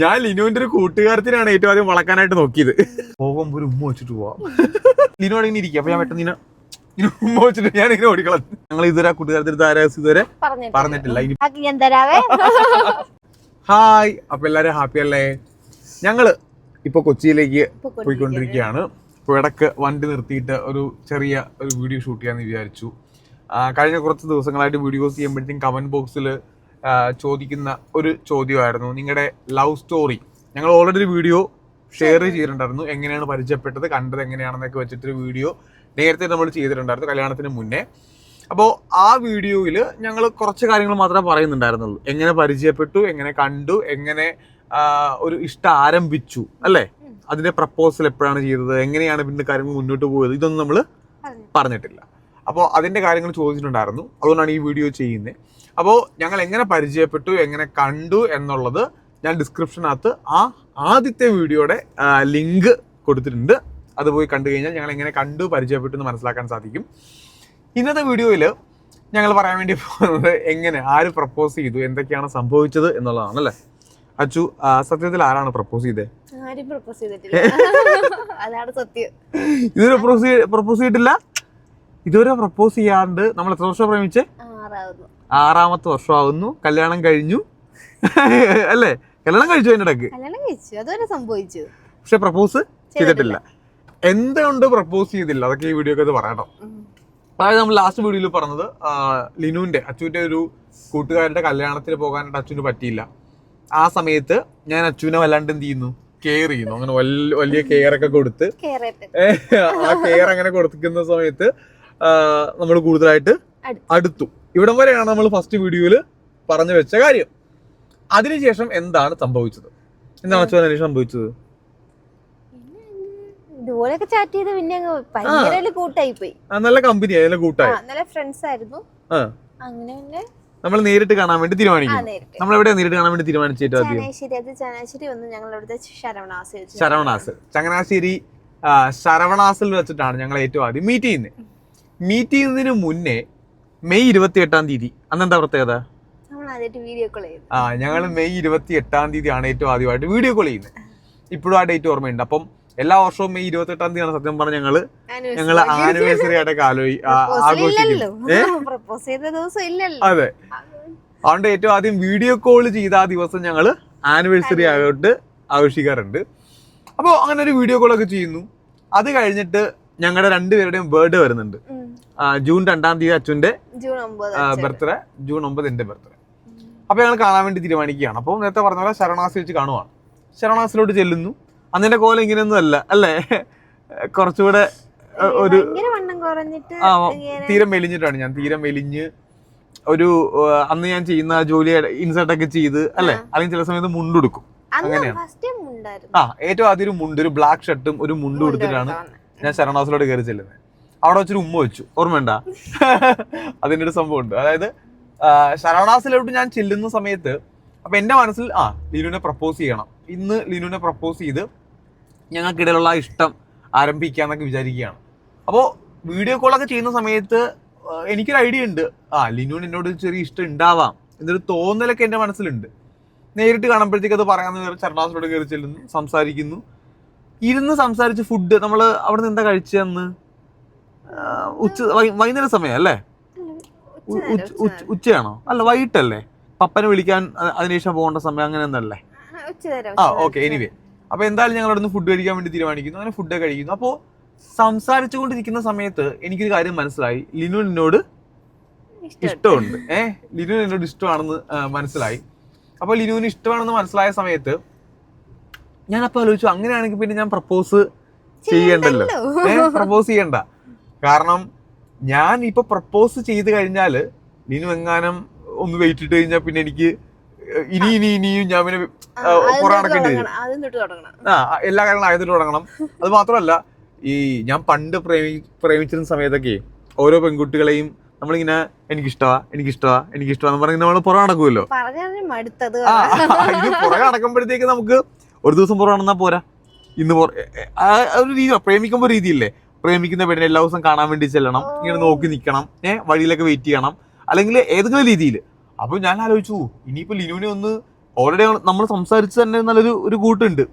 ഞാൻ ലിനുവിന്റെ ഒരു കൂട്ടുകാരത്തിനാണ് ഏറ്റവും ആദ്യം വളക്കാനായിട്ട് നോക്കിയത്. പോകുമ്പോ ഒരു ഉമ്മ വെച്ചിട്ട് പോവാം. ലിനു അടങ്ങി ഇരിക്കുക ഇരിക്കും. അപ്പൊ ഞാൻ പെട്ടെന്ന് ഇങ്ങനെ ഉമ്മ വെച്ചിട്ട് ഞാൻ ഇങ്ങനെ ഓടിക്കളഞ്ഞു. ഞങ്ങൾ ഇതുവരെ കൂട്ടുകാരത്തിന്റെ ആരാസ് ഇതുവരെ പറഞ്ഞിട്ടില്ല. ഹായ്. അപ്പൊ എല്ലാരും ഹാപ്പി അല്ലേ? ഞങ്ങൾ ഇപ്പൊ കൊച്ചിയിലേക്ക് പൊയ്ക്കൊണ്ടിരിക്കുകയാണ്. പോയിക്കൊണ്ടിരിക്കുകയാണ്. ഇപ്പൊ ഇടയ്ക്ക് വണ്ടി നിർത്തിയിട്ട് ഒരു ചെറിയ ഒരു വീഡിയോ ഷൂട്ട് ചെയ്യാന്ന് വിചാരിച്ചു. കഴിഞ്ഞ കുറച്ച് ദിവസങ്ങളായിട്ട് വീഡിയോസ് ചെയ്യുമ്പോഴത്തേക്കും കമന്റ് ബോക്സിൽ ചോദിക്കുന്ന ഒരു ചോദ്യമായിരുന്നു. നിങ്ങളുടെ ലവ് സ്റ്റോറി ഞങ്ങൾ ഓൾറെഡി ഒരു വീഡിയോ ഷെയർ ചെയ്തിട്ടുണ്ടായിരുന്നു. എങ്ങനെയാണ് പരിചയപ്പെട്ടത് കണ്ടത് എങ്ങനെയാണെന്നൊക്കെ വെച്ചിട്ടൊരു വീഡിയോ നേരത്തെ നമ്മൾ ചെയ്തിട്ടുണ്ടായിരുന്നു കല്യാണത്തിന് മുന്നേ. അപ്പോൾ ആ വീഡിയോയിൽ ഞങ്ങൾ കുറച്ച് കാര്യങ്ങൾ മാത്രമേ പറയുന്നുണ്ടായിരുന്നുള്ളൂ. എങ്ങനെ പരിചയപ്പെട്ടു എങ്ങനെ കണ്ടു എങ്ങനെ ഒരു ഇഷ്ടം ആരംഭിച്ചു അല്ലേ. അതിന്റെ പ്രപ്പോസൽ എപ്പോഴാണ് ചെയ്തത് എങ്ങനെയാണ് പിന്നെ കാര്യങ്ങൾ മുന്നോട്ട് പോയത് ഇതൊന്നും നമ്മൾ പറഞ്ഞിട്ടില്ല. അപ്പോൾ അതിന്റെ കാര്യങ്ങൾ ചോദിച്ചിട്ടുണ്ടായിരുന്നു. അതുകൊണ്ടാണ് ഈ വീഡിയോ ചെയ്യുന്നത് അപ്പോൾ ഞങ്ങൾ എങ്ങനെ പരിചയപ്പെട്ടു എങ്ങനെ കണ്ടു എന്നുള്ളത് ഞാൻ ഡിസ്ക്രിപ്ഷനകത്ത് ആ ആദ്യത്തെ വീഡിയോയുടെ ലിങ്ക് കൊടുത്തിട്ടുണ്ട്. അത് പോയി കണ്ടു കഴിഞ്ഞാൽ ഞങ്ങൾ എങ്ങനെ കണ്ടു പരിചയപ്പെട്ടു എന്ന് മനസ്സിലാക്കാൻ സാധിക്കും. ഇന്നത്തെ വീഡിയോയിൽ ഞങ്ങൾ പറയാൻ വേണ്ടി പോകുന്നത് എങ്ങനെ ആര് പ്രപ്പോസ് ചെയ്തു എന്തൊക്കെയാണ് സംഭവിച്ചത് എന്നുള്ളതാണ് അല്ലേ? അച്ചു സത്യത്തിൽ ആരാണ് പ്രപ്പോസ് ചെയ്തത് ആരും പ്രപ്പോസ് ചെയ്തിട്ടില്ല. അതാണ് സത്യം. ഇതുവരെ പ്രപ്പോസ് ചെയ്തിട്ടില്ല? ഇതുവരെ പ്രപ്പോസ് ചെയ്യാണ്ട് നമ്മൾ എത്ര വർഷം പ്രേമിച്ച്? ആറാമത്തെ വർഷമാകുന്നു കല്യാണം കഴിഞ്ഞു. അല്ലേ? കല്യാണം കഴിച്ചു അതിന്റെ ഇടയ്ക്ക്? സംഭവിച്ചു. പക്ഷെ പ്രപ്പോസ് ചെയ്തിട്ടില്ല. എന്തുകൊണ്ട് പ്രപ്പോസ് ചെയ്തില്ല? അതൊക്കെ ഈ വീഡിയോ ഒക്കെ പറയാട്ടോ ഉം. അതായത് നമ്മൾ ലാസ്റ്റ് വീഡിയോയിൽ പറഞ്ഞത് ലിനുവിന്റെ അച്ചുവിന്റെ ഒരു കൂട്ടുകാരുടെ കല്യാണത്തിന് പോകാനായിട്ട് അച്ചുവിന് പറ്റിയില്ല. ആ സമയത്ത് ഞാൻ അച്ചുവിനെ വല്ലാണ്ട് എന്ത് ചെയ്യുന്നു? കെയർ ചെയ്യുന്നു. അങ്ങനെ വലിയ കെയർ ഒക്കെ കൊടുത്ത് ആ കെയർ അങ്ങനെ കൊടുക്കുന്ന സമയത്ത് നമ്മൾ കൂടുതലായിട്ട് അടുത്തു. ഇവിടം വരെയാണ് നമ്മൾ ഫസ്റ്റ് വീഡിയോയിൽ പറഞ്ഞു വെച്ച കാര്യം. അതിനുശേഷം എന്താണ് സംഭവിച്ചത്? എന്താണ് അച്ഛൻ സംഭവിച്ചത്? ഇതുപോലെയൊക്കെ ചാറ്റ് ചെയ്ത് പിന്നെ അങ്ങ് ഭയങ്കര കൂട്ടായി പോയി നല്ല കമ്പനി നല്ല ആ കൂട്ടായി നല്ല ഫ്രണ്ട്സ് ആയിരുന്നു. അങ്ങനെ പിന്നെ നമ്മൾ നേരിട്ട് കാണാൻ വേണ്ടി തീരുമാനിക്കും നമ്മൾ എവിടെയാ നേരിട്ട് കാണാൻ വേണ്ടി തീരുമാനിച്ചു ഏറ്റവും ആദ്യം? ചങ്ങനാശ്ശേരി വന്ന് ഞങ്ങൾ ഇവിടുത്തെ ശരവണാസ് ശരവണാസ് ചങ്ങനാശ്ശേരി ശരവണാസിൽ വെച്ചിട്ടാണ് ഞങ്ങൾ ഏറ്റവും ആദ്യം മീറ്റ് ചെയ്യുന്നത് മീറ്റ് ചെയ്യുന്നതിന് മുന്നേ മെയ് ഇരുപത്തി എട്ടാം തീയതി അന്ന് എന്താ പ്രത്യേകത ആ ഞങ്ങൾ മെയ് ഇരുപത്തി എട്ടാം തീയതിയാണ് ഏറ്റവും ആദ്യമായിട്ട് വീഡിയോ കോൾ ചെയ്യുന്നത്. ഇപ്പോഴും ആ ഡേറ്റ് ഓർമ്മയുണ്ട്. അപ്പം എല്ലാ വർഷവും മെയ് ഇരുപത്തി എട്ടാം തീയതിയാണ് സത്യം പറഞ്ഞ ഞങ്ങൾ ഞങ്ങൾ ആനിവേഴ്സറി ആയിട്ടൊക്കെ ആലോചിക്കും അതെ. അതുകൊണ്ട് ഏറ്റവും ആദ്യം വീഡിയോ കോൾ ചെയ്ത ആ ദിവസം ഞങ്ങൾ ആനിവേഴ്സറി ആയിട്ട് ആഘോഷിക്കാറുണ്ട്. അപ്പോൾ അങ്ങനെ ഒരു വീഡിയോ കോൾ ഒക്കെ ചെയ്യുന്നു. അത് കഴിഞ്ഞിട്ട് ഞങ്ങളുടെ രണ്ടുപേരുടെയും ബേർഡ് വരുന്നുണ്ട്. ജൂൺ രണ്ടാം തീയതി അച്ഛന്റെ ബർത്ത്ഡേ. ജൂൺ ഒമ്പത് എന്റെ ബർത്ത്ഡേ. അപ്പോൾ ഞങ്ങൾ കാണാൻ വേണ്ടി തീരുമാനിക്കുകയാണ്. അപ്പോൾ നേരത്തെ പറഞ്ഞ പോലെ ശരണാസി വെച്ച് കാണുവാണ്. ശരണാസിലോട്ട് ചെല്ലുന്നു. അന്നിന്റെ കോലം ഇങ്ങനെയൊന്നും അല്ല അല്ലേ? കുറച്ചുകൂടെ ഒരു തീരം ആ തീരെ മെലിഞ്ഞിട്ടാണ് ഞാൻ. തീരം മെലിഞ്ഞ് ഒരു അന്ന് ഞാൻ ചെയ്യുന്ന ജോലി ഇൻസർട്ട് ഒക്കെ ചെയ്ത് അല്ലേ? അല്ലെങ്കിൽ ചില സമയത്ത് മുണ്ടെടുക്കും അങ്ങനെയാണ്. ആ ഏറ്റവും ആദ്യം ഒരു മുണ്ട് ഒരു ബ്ലാക്ക് ഷർട്ടും ഒരു മുണ്ടും എടുത്തിട്ടാണ് ഞാൻ ശരണാസിലോട്ട് കയറി ചെല്ലുന്നത്. അവിടെ വെച്ചൊരു ഉമ്മ വെച്ചു. ഓർമ്മയുണ്ട? അതിന്റെ ഒരു സംഭവം ഉണ്ട്. അതായത് ശരണാസിലോട്ട് ഞാൻ ചെല്ലുന്ന സമയത്ത് അപ്പൊ എന്റെ മനസ്സിൽ ആ ലിനുവിനെ പ്രപ്പോസ് ചെയ്യണം. ഇന്ന് ലിനുവിനെ പ്രപ്പോസ് ചെയ്ത് ഞങ്ങൾക്കിടയിലുള്ള ഇഷ്ടം ആരംഭിക്കാന്നൊക്കെ വിചാരിക്കുകയാണ്. അപ്പോൾ വീഡിയോ കോളൊക്കെ ചെയ്യുന്ന സമയത്ത് എനിക്കൊരു ഐഡിയ ഉണ്ട്. ആ ലിനുവിന് എന്നോട് ചെറിയ ഇഷ്ടം ഉണ്ടാവാം എന്നൊരു തോന്നലൊക്കെ എന്റെ മനസ്സിലുണ്ട്. നേരിട്ട് കാണുമ്പോഴത്തേക്ക് അത് പറയാമെന്ന് കയറി ചരണാസിലോട്ട് കയറി ചെല്ലുന്നു സംസാരിക്കുന്നു. ഇരുന്ന് സംസാരിച്ച് ഫുഡ് നമ്മൾ അവിടെ നിന്ന് എന്താ കഴിച്ചതെന്ന് ഉച്ച വൈകുന്നേരം സമയം അല്ലേ? ഉച്ചയാണോ? അല്ല വൈകിട്ടല്ലേ? പപ്പനെ വിളിക്കാൻ അതിനുശേഷം പോകേണ്ട സമയം അങ്ങനെ ഒന്നല്ലേ ആ ഓക്കെ എനിവേ അപ്പൊ എന്തായാലും ഞങ്ങൾ അവിടെ നിന്ന് ഫുഡ് കഴിക്കാൻ വേണ്ടി തീരുമാനിക്കുന്നു. അങ്ങനെ ഫുഡ് കഴിക്കുന്നു. അപ്പോൾ സംസാരിച്ചുകൊണ്ടിരിക്കുന്ന സമയത്ത് എനിക്കൊരു കാര്യം മനസ്സിലായി. ലിനു എന്നോട് ഇഷ്ടമുണ്ട്. ഏഹ് ലിനു എന്നോട് ഇഷ്ടമാണെന്ന് മനസ്സിലായി. അപ്പോൾ ലിനുവിന് ഇഷ്ടമാണെന്ന് മനസ്സിലായ സമയത്ത് ഞാൻ അപ്പോൾ ആലോചിച്ചു അങ്ങനെയാണെങ്കിൽ പിന്നെ ഞാൻ പ്രപ്പോസ് ചെയ്യണ്ടല്ലോ. പ്രപ്പോസ് ചെയ്യണ്ട. കാരണം ഞാൻ ഇപ്പൊ പ്രപ്പോസ് ചെയ്ത് കഴിഞ്ഞാൽ നീനു എങ്ങാനും ഒന്ന് വെയിറ്റ് ഇട്ട് കഴിഞ്ഞാൽ പിന്നെ എനിക്ക് ഇനി ഇനി ഇനിയും ഞാൻ പിന്നെ കുറെ നടക്കേണ്ടി ആദ്യം വരും ആദ്യം ആ എല്ലാ കാര്യങ്ങളും ആയതിട്ട് തുടങ്ങണം. അത് മാത്രമല്ല ഈ ഞാൻ പണ്ട് പ്രേമി പ്രേമിച്ചിരുന്ന സമയത്തൊക്കെ ഓരോ പെൺകുട്ടികളെയും നമ്മളിങ്ങനെ എനിക്കിഷ്ടവാ എനിക്കിഷ്ടവാ എനിക്കിഷ്ടവാന്ന് എന്ന് പറഞ്ഞ് നമ്മൾ പുറം നടക്കുമല്ലോ. ആ ഇത് പുറകെ നടക്കുമ്പോഴത്തേക്ക് നമുക്ക് ഒരു ദിവസം പുറം നടന്നാ പോരാ. ഇന്ന് ഒരു രീതി പ്രേമിക്കുമ്പോൾ രീതിയില്ലേ? പ്രേമിക്കുന്ന പെണ്ണിനെ എല്ലാ ദിവസം കാണാൻ വേണ്ടി ചെല്ലണം ഇങ്ങനെ നോക്കി നിൽക്കണം ഏഹ് വഴിയിലൊക്കെ വെയിറ്റ് ചെയ്യണം അല്ലെങ്കിൽ ഏതെങ്കിലും രീതിയിൽ. അപ്പൊ ഞാൻ ആലോചിച്ചു ഇനിയിപ്പോ ലിനുവിനെ ഒന്ന് ഓൾറെഡി നമ്മൾ സംസാരിച്ച് തന്നെ നല്ലൊരു ഒരു കൂട്ടുണ്ട്.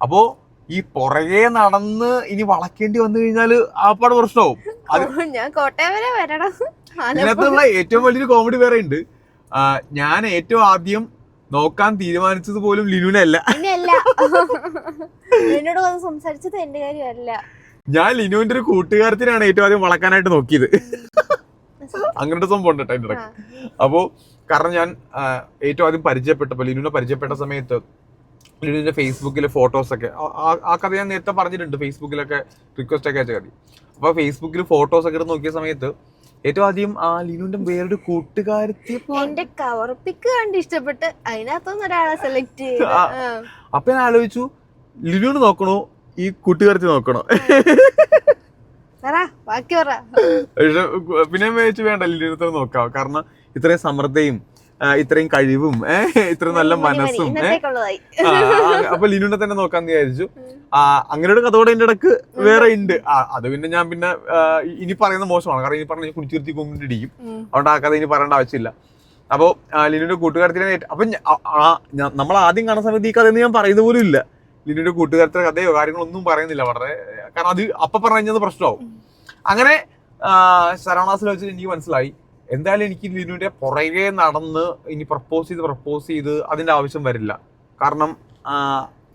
അപ്പോ ഈ പുറകെ നടന്ന് ഇനി വളക്കേണ്ടി വന്നു കഴിഞ്ഞാൽ ആപ്പാട് പ്രശ്നമാവും. ഇതിനകത്തുള്ള ഏറ്റവും വലിയൊരു കോമഡി വേറെ ഉണ്ട്. ഞാൻ ഏറ്റവും ആദ്യം നോക്കാൻ തീരുമാനിച്ചത് പോലും ലിനുവിനെ അല്ല. പിന്നെയല്ല എന്നോട് വന്ന് സംസാരിച്ചത് എന്റെ കാര്യമല്ല. ഞാൻ ലിനുവിന്റെ ഒരു കൂട്ടുകാരത്തിനാണ് ഏറ്റവും ആദ്യം വളക്കാനായിട്ട് നോക്കിയത്. അങ്ങനത്തെ സംഭവം ഉണ്ട് കേട്ടോ അതിന്റെ അപ്പോ കാരണം ഞാൻ ഏറ്റവും ആദ്യം പരിചയപ്പെട്ടപ്പോൾ ലിനുവിനെ പരിചയപ്പെട്ട സമയത്ത് ലിനുവിന്റെ ഫേസ്ബുക്കിലെ ഫോട്ടോസ് ഒക്കെ ആ- കഥ ഞാൻ നേരത്തെ പറഞ്ഞിട്ടുണ്ട് ഫേസ്ബുക്കിലൊക്കെ റിക്വസ്റ്റ് ഒക്കെ അയച്ച കഥ. അപ്പൊ ഫേസ്ബുക്കിൽ ഫോട്ടോസ് ഒക്കെ എടുത്ത് നോക്കിയ സമയത്ത് ഏറ്റവും ആദ്യം ആ ലിനുവിന്റെ വേറൊരു കൂട്ടുകാരത്തി എന്റെ കവർ പിക്ക് കണ്ട് ഇഷ്ടപ്പെട്ട് അതിനകത്തൊന്നും ഒരാളെ സെലക്ട് ചെയ്തു. അപ്പൊ ഞാൻ ആലോചിച്ചു ലിനുവിന് നോക്കണോ ഈ കൂട്ടുകാരത്തി നോക്കണോ? പക്ഷെ പിന്നെ വിചാരിച്ചു വേണ്ട ലിനുവിനെ നോക്കാം. കാരണം ഇത്രയും സമൃദ്ധയും ഇത്രയും കഴിവും ഇത്രയും നല്ല. മനസ്സും അപ്പൊ ലിനുനെ തന്നെ നോക്കാന്ന് വിചാരിച്ചു. അങ്ങനെ ഒരു കഥയോടെ എന്റെ ഇടയ്ക്ക് വേറെ ഉണ്ട്. അത് പിന്നെ ഞാൻ പിന്നെ ഇനി പറയുന്ന മോശമാണ്. കാരണം ഇനി പറഞ്ഞ കുടിച്ചിരുത്തി കൊണ്ടിരിക്കും. അതുകൊണ്ട് ആ കഥ ഇനി പറയേണ്ട ആവശ്യമില്ല. അപ്പോ ലിനുവിന്റെ കൂട്ടുകാരത്തിനെ അപ്പൊ നമ്മൾ ആദ്യം കാണുന്ന സമയത്ത് ഈ കഥയൊന്നും ഞാൻ പറയുന്ന പോലും ഇല്ല. ലിനുവിന്റെ കൂട്ടുകാരത്തെ കഥയോ കാര്യങ്ങളൊന്നും പറയുന്നില്ല വളരെ. കാരണം അത് അപ്പൊ പറഞ്ഞത് പ്രശ്നമാവും. അങ്ങനെ ശരണാസിൽ വെച്ചിട്ട് എനിക്ക് മനസ്സിലായി. എന്തായാലും എനിക്ക് ലിനുവിന്റെ പുറകെ നടന്ന് ഇനി പ്രപ്പോസ് ചെയ്ത് പ്രപ്പോസ് ചെയ്ത് അതിന്റെ ആവശ്യം വരില്ല. കാരണം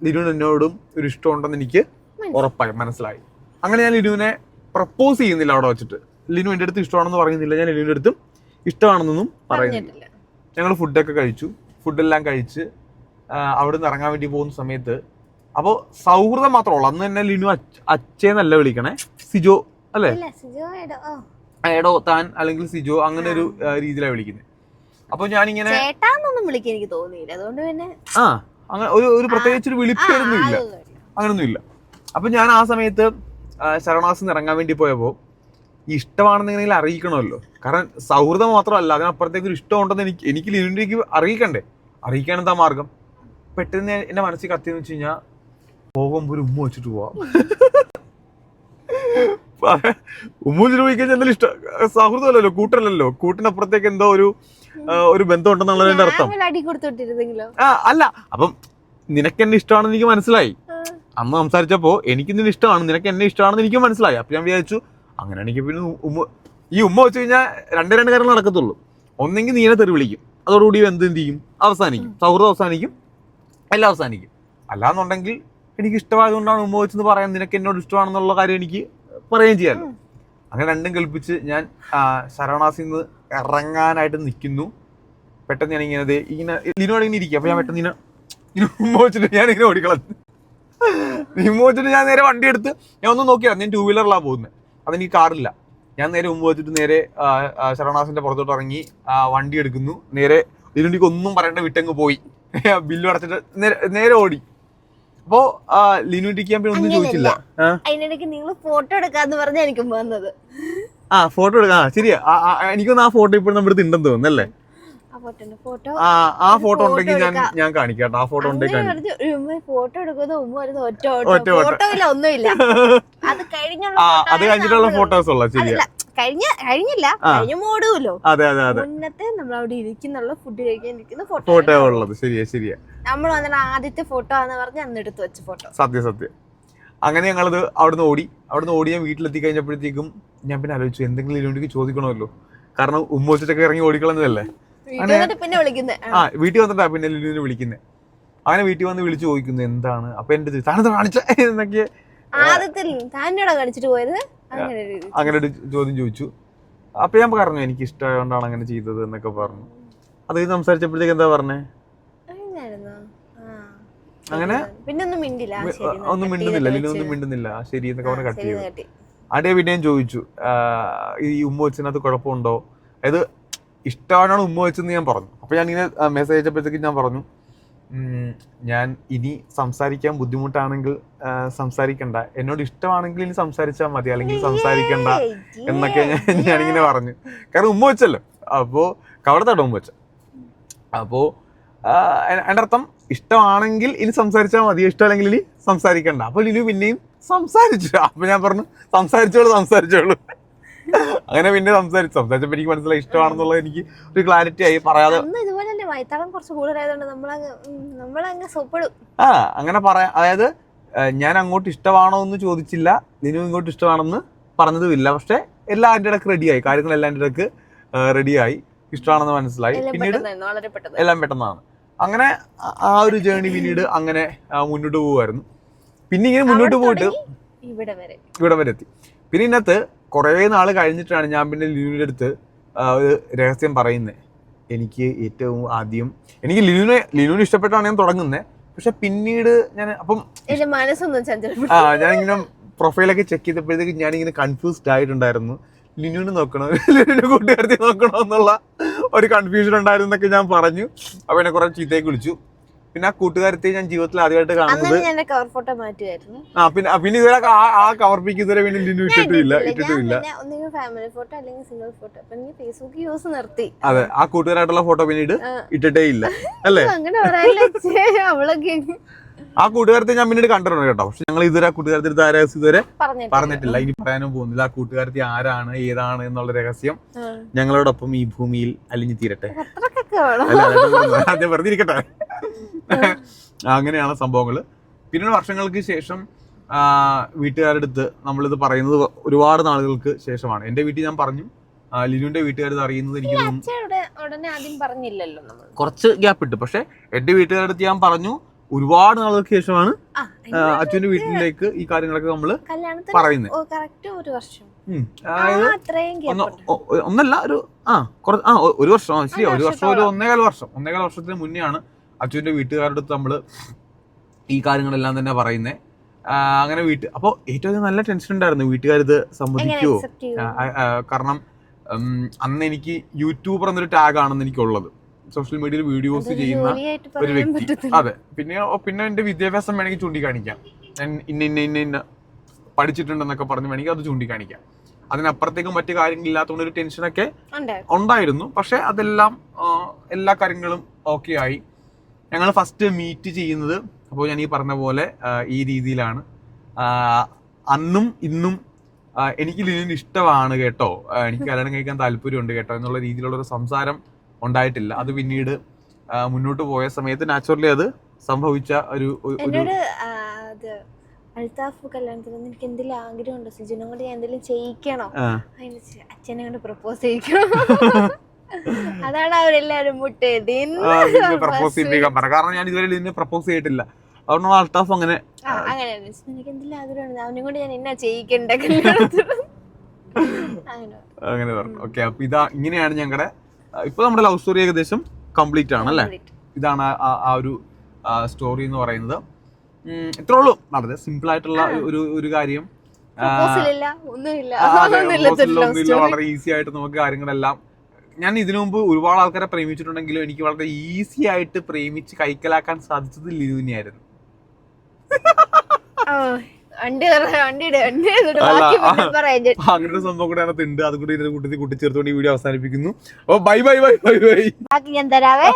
ലിനുവിന് എന്നോടും ഒരു ഇഷ്ടമുണ്ടെന്ന് എനിക്ക് ഉറപ്പായി മനസ്സിലായി. അങ്ങനെ ഞാൻ ലിനുവിനെ പ്രപ്പോസ് ചെയ്യുന്നില്ല അവിടെ വെച്ചിട്ട്. ലിനു എന്റെ അടുത്ത് ഇഷ്ടമാണെന്ന് പറയുന്നില്ല. ഞാൻ ലിനുവിന്റെ അടുത്തും ഇഷ്ടമാണെന്നൊന്നും പറയുന്നില്ല. ഞങ്ങൾ ഫുഡൊക്കെ കഴിച്ചു. ഫുഡെല്ലാം കഴിച്ച് അവിടെ നിന്ന് ഇറങ്ങാൻ വേണ്ടി പോകുന്ന സമയത്ത് അപ്പോൾ സൗഹൃദം മാത്രമല്ല അന്ന് തന്നെ ലിനു അച്ഛനല്ല വിളിക്കണേ? സിജോ അല്ലേ? ഏടോ എടോ. താൻ അല്ലെങ്കിൽ സിജോ അങ്ങനെ ഒരു രീതിയിലാണ് വിളിക്കുന്നത് അപ്പൊ ഞാനിങ്ങനെ ചേട്ടാന്നൊന്നും വിളിക്കാൻ എനിക്ക് തോന്നിയില്ല. അതുകൊണ്ട് പിന്നെ ആ അങ്ങനെ ഒരു ഒരു പ്രത്യേകിച്ച് ഒരു വിളിപ്പൊന്നും ഇല്ല അങ്ങനൊന്നും ഇല്ല അപ്പൊ ഞാൻ ആ സമയത്ത് ശരണാസിൽ ഇറങ്ങാൻ വേണ്ടി പോയപ്പോൾ ഈ അറിയിക്കണമല്ലോ. കാരണം സൗഹൃദം മാത്രമല്ല അതിനപ്പുറത്തേക്ക് ഒരു ഇഷ്ടം ഉണ്ടെന്ന് എനിക്ക് എനിക്ക് ലിനുവിന്റെ അറിയിക്കണ്ടേ? അറിയിക്കാൻ എന്താ മാർഗം? പെട്ടെന്ന് എന്റെ മനസ്സിൽ കത്തിയെന്ന് വെച്ച് കഴിഞ്ഞാൽ പോകുമ്പോൾ ഒരു ഉമ്മ വെച്ചിട്ട് പോവാം. ഉമ്മ വെച്ചിട്ട് പോയി കഴിഞ്ഞാൽ എന്തായാലും ഇഷ്ട. സൗഹൃദമല്ലല്ലോ കൂട്ടല്ലല്ലോ കൂട്ടിനപ്പുറത്തേക്ക് എന്തോ ഒരു ഒരു ബന്ധം ഉണ്ടെന്നുള്ളതിന്റെ അർത്ഥം. ഞാൻ അടി കൊടുത്തോട്ടിരുന്നെങ്കിലോ ആ അല്ല അപ്പം നിനക്ക് എന്നെ ഇഷ്ടമാണെന്ന് എനിക്ക് മനസ്സിലായി. അന്ന് സംസാരിച്ചപ്പോ എനിക്ക് നിന്നെ ഇഷ്ടമാണ് നിനക്ക് എന്നെ ഇഷ്ടമാണെന്ന് എനിക്ക് മനസ്സിലായി. അപ്പൊ ഞാൻ വിചാരിച്ചു അങ്ങനെ എനിക്ക് പിന്നെ ഉമ്മ ഈ ഉമ്മ വെച്ച് കഴിഞ്ഞാൽ രണ്ട് രണ്ട് കാര്യങ്ങൾ നടക്കത്തുള്ളൂ. ഒന്നെങ്കിൽ നീനെ തെറി വിളിക്കും. അതോടുകൂടി എന്ത് എന്ത് ചെയ്യും? അവസാനിക്കും. സൗഹൃദം അവസാനിക്കും. എല്ലാം അവസാനിക്കും. അല്ലാന്നുണ്ടെങ്കിൽ എനിക്ക് ഇഷ്ടമായതുകൊണ്ടാണ് ഉമ്മ വെച്ചെന്ന് പറയാൻ നിനക്ക് എന്നോട് ഇഷ്ടമാണെന്നുള്ള കാര്യം എനിക്ക് പറയുകയും ചെയ്യാമല്ലോ അങ്ങനെ രണ്ടും കൽപ്പിച്ച് ഞാൻ ശരവണാസിൽ നിന്ന് ഇറങ്ങാനായിട്ട് നിൽക്കുന്നു. പെട്ടെന്ന് ഞാൻ ഇങ്ങനെ ഇങ്ങനെ ലിനോട് ഇങ്ങനെ ഇരിക്കുക അപ്പൊ ഞാൻ പെട്ടെന്ന് ഇങ്ങനെ ഇങ്ങനെ ഉമ്മ വെച്ചിട്ട് ഞാൻ ഇങ്ങനെ ഓടിക്കളഞ്ഞു. ഉമ്മ വെച്ചിട്ട് ഞാൻ നേരെ വണ്ടി എടുത്ത് ഞാൻ ഒന്ന് നോക്കിയാ ഞാൻ ടൂ വീലറിലാണ് പോകുന്നത് അതെനിക്ക് കാറില്ല. ഞാൻ നേരെ ഉമ്മ വെച്ചിട്ട് നേരെ ശരണാസിന്റെ പുറത്തോട്ട് ഇറങ്ങി വണ്ടി എടുക്കുന്നു. നേരെ ഇതിനുണ്ടിക്ക് ഒന്നും പറയേണ്ട വിട്ടങ്ങ് പോയി. ബില്ല് അടച്ചിട്ട് നേരെ നേരെ ഓടി. അപ്പോ ലിനു ടിക്കാൻ പിന്നെ ഒന്നും ചോദിച്ചില്ല. അതിനിടയ്ക്ക് നിങ്ങൾ ഫോട്ടോ എടുക്കാന്ന് പറഞ്ഞ എനിക്ക് വന്നത്. ആ ഫോട്ടോ എടുക്കാം. ആ ശരിയാ എനിക്കൊന്ന് ആ ഫോട്ടോ ഇപ്പോഴും നമ്മുടെ അടുത്ത് ഉണ്ടെന്ന് തോന്നുന്നല്ലേ ആ ഫോട്ടോ ഫോട്ടോ. ആ ആ ഫോട്ടോ ഉണ്ടെങ്കിൽ ഞാൻ ഞാൻ കാണിക്കാം ആ ഫോട്ടോ ഉണ്ടെങ്കിൽ ഫോട്ടോ എടുക്കുന്ന ഒന്നുമില്ല. അത് കഴിഞ്ഞുള്ള ആ അത് ആണ് കഴിഞ്ഞിട്ടുള്ള ഫോട്ടോസ് ഉള്ള ശരിയാ. കഴിഞ്ഞ കഴിഞ്ഞില്ല. കഴിഞ്ഞ മോടുമല്ലോ അതെ അതെ അതെ. മുന്നത്തെ നമ്മൾ അവിടെ ഇരിക്കുന്നുള്ള ഫുഡ് കഴിക്കാൻ ഇരിക്കുന്ന ഫോട്ടോ ഫോട്ടോ ഉള്ളത്. ശരിയാ ശരിയാ. നമ്മൾ വന്നിട്ട് ആദ്യത്തെ ഫോട്ടോ ആന്ന് പറഞ്ഞ് അന്ന് എടുത്ത് വെച്ച ഫോട്ടോ സത്യം സത്യം. അങ്ങനെ ഞങ്ങളത് അവിടുന്ന് ഓടി. അവിടുന്ന് ഓടി ഞാൻ വീട്ടിലെത്തി കഴിഞ്ഞപ്പോഴത്തേക്കും ഞാൻ പിന്നെ ആലോചിച്ചു എന്തെങ്കിലും ഇതിലേക്ക് ചോദിക്കണമല്ലോ. കാരണം ഉമ്മ വെച്ചിട്ടൊക്കെ ഇറങ്ങി ഓടിക്കളഞ്ഞതല്ലേ? അങ്ങനെ പിന്നെ വിളിക്കുന്നത് ആ. വീട്ടിൽ വന്നിട്ടാ പിന്നെ ലിനുവിനെ വിളിക്കുന്നത് അങ്ങനെ വീട്ടിൽ വന്ന് വിളിച്ചു ചോദിക്കുന്നു എന്താണ്? അപ്പൊ എന്റെ താനത് കാണിച്ച? എന്നൊക്കെ ആദ്യത്തിൽ പോയത്? അങ്ങനെ ഒരു ചോദ്യം ചോദിച്ചു. അപ്പൊ ഞാൻ പറഞ്ഞു എനിക്ക് ഇഷ്ടമായോണ്ടാണ് അങ്ങനെ ചെയ്തത് എന്നൊക്കെ പറഞ്ഞു. അത് സംസാരിച്ചപ്പോഴത്തേക്ക് എന്താ പറഞ്ഞേ. അങ്ങനെ? പിന്നെ ഒന്നും മിണ്ടില്ല ഒന്നും മിണ്ടുന്നില്ല ലിനൊന്നും മിണ്ടുന്നില്ല ശരി എന്നൊക്കെ പറഞ്ഞ് കട്ട് ചെയ്തു. cut പിന്നെയും പിന്നെ ഞാൻ ചോദിച്ചു ഈ ഉമ്മ വെച്ചതിനകത്ത് കുഴപ്പമുണ്ടോ? അതായത് ഇഷ്ടമാണോ ഉമ്മ വെച്ചെന്ന് ഞാൻ പറഞ്ഞു. അപ്പൊ ഞാൻ ഇങ്ങനെ മെസ്സേജ് അയച്ചപ്പോഴത്തേക്ക് ഞാൻ പറഞ്ഞു ഞാൻ ഇനി സംസാരിക്കാൻ ബുദ്ധിമുട്ടാണെങ്കിൽ സംസാരിക്കണ്ട. എന്നോട് ഇഷ്ടമാണെങ്കിൽ ഇനി സംസാരിച്ചാൽ മതി അല്ലെങ്കിൽ സംസാരിക്കണ്ട എന്നൊക്കെ ഞാനിങ്ങനെ പറഞ്ഞു. കാരണം ഉമ്മ വെച്ചല്ലോ. അപ്പോൾ കവടത്തോട്ട് ഉമ്മ വെച്ച. അപ്പോൾ ആ, എന്റെ അർത്ഥം ഇഷ്ടമാണെങ്കിൽ ഇനി സംസാരിച്ചാൽ മതി ഇഷ്ടമല്ലെങ്കിൽ ഇനി സംസാരിക്കണ്ട. അപ്പോൾ ലിനു പിന്നെയും സംസാരിച്ചു. അപ്പൊ ഞാൻ പറഞ്ഞു സംസാരിച്ചോളൂ സംസാരിച്ചോളൂ. അങ്ങനെ പിന്നെ സംസാരിച്ചു. സംസാരിച്ചപ്പോ എനിക്ക് മനസ്സിലായി ഇഷ്ടമാണെന്നുള്ളത് എനിക്ക് ഒരു ക്ലാരിറ്റി ആയി പറയാതെ മൈത്താളം കുറച്ച് കൂടുതലായതുകൊണ്ട് നമ്മളങ്ങ് നമ്മളങ്ങ് സൊപ്പെടും ആ അങ്ങനെ പറയാം. അതായത് ഞാൻ അങ്ങോട്ട് ഇഷ്ടമാണോ എന്ന് ചോദിച്ചില്ല. നിനു ഇങ്ങോട്ട് ഇഷ്ടമാണെന്ന് പറഞ്ഞതുമില്ല. പക്ഷെ എല്ലാം അതിന്റെ ഇടയ്ക്ക് റെഡിയായി കാര്യങ്ങളെല്ലാം അതിന്റെ ഇടയ്ക്ക് റെഡിയായി ഇഷ്ടമാണെന്ന് മനസ്സിലായി. പിന്നീട് പെട്ടെന്നായിരുന്നു വളരെ പെട്ടെന്ന്. എല്ലാം പെട്ടെന്നാണ്. അങ്ങനെ ആ- ഒരു ജേണി പിന്നീട് അങ്ങനെ മുന്നോട്ട് പോകുമായിരുന്നു. പിന്നെ ഇങ്ങനെ മുന്നോട്ട് പോയിട്ട് തുടങ്ങി ഇവിടെ വരെ. ഇവിടെ വരെ എത്തി. പിന്നെ ഇന്നത്തെ കുറേ നാൾ കഴിഞ്ഞിട്ടാണ് ഞാൻ പിന്നെ ലിനുവിന്റെ അടുത്ത് ഒരു രഹസ്യം പറയുന്നത് എനിക്ക് ഏറ്റവും ആദ്യം എനിക്ക് ലിനുവിനെ ലിനുവിനെ ഇഷ്ടപ്പെട്ടാണ് ഞാൻ തുടങ്ങുന്നത് പക്ഷെ പിന്നീട് ഞാൻ അപ്പം മനസ്സൊന്നും ആ ഞാനിങ്ങനെ പ്രൊഫൈലൊക്കെ ചെക്ക് ചെയ്തപ്പോഴത്തേക്ക് ഞാനിങ്ങനെ കൺഫ്യൂസ്ഡ് ആയിട്ടുണ്ടായിരുന്നു. ലിനുവിന് നോക്കണോ? ലിനുവിന്റെ കൂട്ടുകാരത്തെ നോക്കണോ എന്നുള്ള ഒരു കൺഫ്യൂഷൻ ഉണ്ടായിരുന്നു എന്നൊക്കെ ഞാൻ പറഞ്ഞു. അപ്പൊ എന്നെ കുറെ ചീത്തയൊക്കെ വിളിച്ചു. പിന്നെ ആ കൂട്ടുകാരത്തെ ഞാൻ ജീവിതത്തിൽ ആദ്യമായിട്ട് കാണുന്നത്. ഞാൻ കവർ ഫോട്ടോ മാറ്റുമായിരുന്നു ആ പിന്നെ പിന്നെ ഇതുവരെ ആ കവർ പിക്ക് ഇതുവരെ പിന്നെ ലിനു ഇട്ടിട്ടില്ല ഞാൻ ഇട്ടിട്ടില്ല. ഒന്നെങ്കിൽ ഫാമിലി ഫോട്ടോ അല്ലെങ്കിൽ സിംഗിൾ ഫോട്ടോ അപ്പൊ എനിക്ക് ഫേസ്ബുക്ക് യൂസ് നിർത്തി. അതെ ആ കൂട്ടുകാരായിട്ടുള്ള ഫോട്ടോ പിന്നീട്. ഇട്ടിട്ടേ ഇല്ല അല്ലേ? അങ്ങനെ അവളൊക്കെ ആ കൂട്ടുകാരത്തെ ഞാൻ പിന്നീട് കണ്ടിട്ടുണ്ട് കേട്ടോ. പക്ഷെ ഞങ്ങൾ ഇതുവരെ ആ കൂട്ടുകാരത്തെ രഹസ്യം ഇതുവരെ പറഞ്ഞിട്ടില്ല. ഇനി പറയാനും പോകുന്നില്ല. ആ കൂട്ടുകാരത്തി ആരാണ് ഏതാണ് എന്നുള്ള രഹസ്യം ഞങ്ങളോടൊപ്പം ഈ ഭൂമിയിൽ അലിഞ്ഞു തീരട്ടെ. അതെ വെറുതെ ഇരിക്കട്ടെ. അങ്ങനെയാണ് സംഭവങ്ങൾ പിന്നീട് വർഷങ്ങൾക്ക് ശേഷം വീട്ടുകാരുടെ അടുത്ത് നമ്മളിത് പറയുന്നത് ഒരുപാട് നാളുകൾക്ക് ശേഷമാണ്. എന്റെ വീട്ടിൽ ഞാൻ പറഞ്ഞു ലിനുവിന്റെ വീട്ടുകാരത് അറിയുന്നത് എനിക്ക് കുറച്ച് ഗ്യാപ്പ് ഇട്ട് പക്ഷെ എന്റെ വീട്ടുകാരുടെ അടുത്ത് ഞാൻ പറഞ്ഞു ഒരുപാട് നാളുകൾക്ക് ശേഷമാണ് അച്ഛന്റെ വീട്ടിലേക്ക് ഈ കാര്യങ്ങളൊക്കെ നമ്മൾ പറയുന്നത് ഒന്നല്ല ഒരു ആ കുറച്ച് ആ ഒരു വർഷം ശരി ഒരു വർഷം ഒരു. ഒന്നേകാൽ വർഷം ഒന്നേകാൽ വർഷത്തിന് മുന്നെയാണ് അച്ഛന്റെ വീട്ടുകാരുടെ അടുത്ത് നമ്മൾ ഈ കാര്യങ്ങളെല്ലാം തന്നെ പറയുന്നത് അങ്ങനെ വീട്ട് അപ്പോൾ ഏറ്റവും അധികം നല്ല ടെൻഷൻ ഉണ്ടായിരുന്നു വീട്ടുകാരിത് ഇത് സമ്മതിക്കുമോ കാരണം അന്ന് എനിക്ക് യൂട്യൂബർ എന്നൊരു ടാഗ് ആണെന്ന് എനിക്കുള്ളത്. സോഷ്യൽ മീഡിയയിൽ വീഡിയോസ് ചെയ്യുന്ന ഒരു വ്യക്തി. അതെ. പിന്നെ പിന്നെ എന്റെ വിദ്യാഭ്യാസം വേണമെങ്കിൽ ചൂണ്ടിക്കാണിക്കാം. ഞാൻ ഇന്ന ഇന്ന ഇന്ന ഇന്ന പഠിച്ചിട്ടുണ്ടെന്നൊക്കെ പറഞ്ഞ് വേണമെങ്കിൽ അത് ചൂണ്ടിക്കാണിക്കാം. അതിനപ്പുറത്തേക്കും മറ്റു കാര്യങ്ങളില്ലാത്തതുകൊണ്ട് ഒരു ടെൻഷനൊക്കെ ഉണ്ടായിരുന്നു. പക്ഷെ അതെല്ലാം എല്ലാ കാര്യങ്ങളും ഓക്കെ ആയി. ഞങ്ങൾ ഫസ്റ്റ് മീറ്റ് ചെയ്യുന്നത് അപ്പോൾ ഞാൻ ഈ പറഞ്ഞ പോലെ ഈ രീതിയിലാണ്. അന്നും ഇന്നും എനിക്ക് ലിനിന് ഇഷ്ടമാണ് കേട്ടോ. എനിക്ക് കല്യാണം കഴിക്കാൻ താല്പര്യമുണ്ട് കേട്ടോ എന്നുള്ള രീതിയിലുള്ള ഒരു സംസാരം ഉണ്ടായിട്ടില്ല. അത് പിന്നീട് മുന്നോട്ട് പോയ സമയത്ത് നാച്ചുറലി അത് സംഭവിച്ച ഒരു അൽതാഫ് കല്യാണത്തിന് എനിക്ക് എന്തെങ്കിലും ആഗ്രഹമുണ്ടോ? സുജിനും കൂടി ഞാൻ എന്തെങ്കിലും ചെയ്യിക്കണോ? അച്ഛനെ കൊണ്ട് പ്രപ്പോസ് ചെയ്യിക്കണം? അതാണ് അവരെല്ലാരും മുട്ടേത് പ്രപ്പോസ് ചെയ്യിപ്പിക്കാൻ പറ. കാരണം ഞാൻ ഇതുവരെ നിന്നെ പ്രപ്പോസ് ചെയ്തിട്ടില്ല. അതുകൊണ്ട് അൾട്ടാഫ് അങ്ങനെ അങ്ങനെയാണ്. എനിക്ക് എന്തെങ്കിലും ആഗ്രഹമുണ്ട്? അവനും കൊണ്ട് ഞാൻ എന്നാ ചെയ്യിക്കണ്ട അങ്ങനെ. അങ്ങനെ പറഞ്ഞു. ഓക്കെ അപ്പൊ ഇതാ ഇങ്ങനെയാണ് ഞങ്ങളുടെ ഇപ്പൊ നമ്മുടെ ലവ് സ്റ്റോറി ഏകദേശം കംപ്ലീറ്റ് ആണ് അല്ലേ? ഇതാണ് ആ- ഒരു സ്റ്റോറി എന്ന് പറയുന്നത്. ഇത്രേ ഉള്ളൂ. വളരെ സിമ്പിൾ ആയിട്ടുള്ള ഒരു ഒരു കാര്യം. വളരെ ഈസി ആയിട്ട് നമുക്ക് കാര്യങ്ങളെല്ലാം ഞാൻ ഇതിനു മുമ്പ് ഒരുപാട് ആൾക്കാരെ പ്രേമിച്ചിട്ടുണ്ടെങ്കിലും എനിക്ക് വളരെ ഈസി ആയിട്ട് പ്രേമിച്ച് കൈക്കലാക്കാൻ സാധിച്ചത് ലിനുവിനെയായിരുന്നു ആ, വണ്ടി പറ- എന്നിട്ട് ബാക്കി ആ. പിന്നെ പറയാം ഞാൻ. അങ്ങനെ സംഭവം കൂടെ അതിനകത്ത് ഉണ്ട് അത് കൂടി ഇതിന്റെ കൂട്ടത്തിൽ കൂട്ടിച്ചേർത്തുകൊണ്ട് ഈ വീഡിയോ അവസാനിപ്പിക്കുന്നു ഓ bye bye bye bye bye ബാക്കി ഞാൻ തരാവേ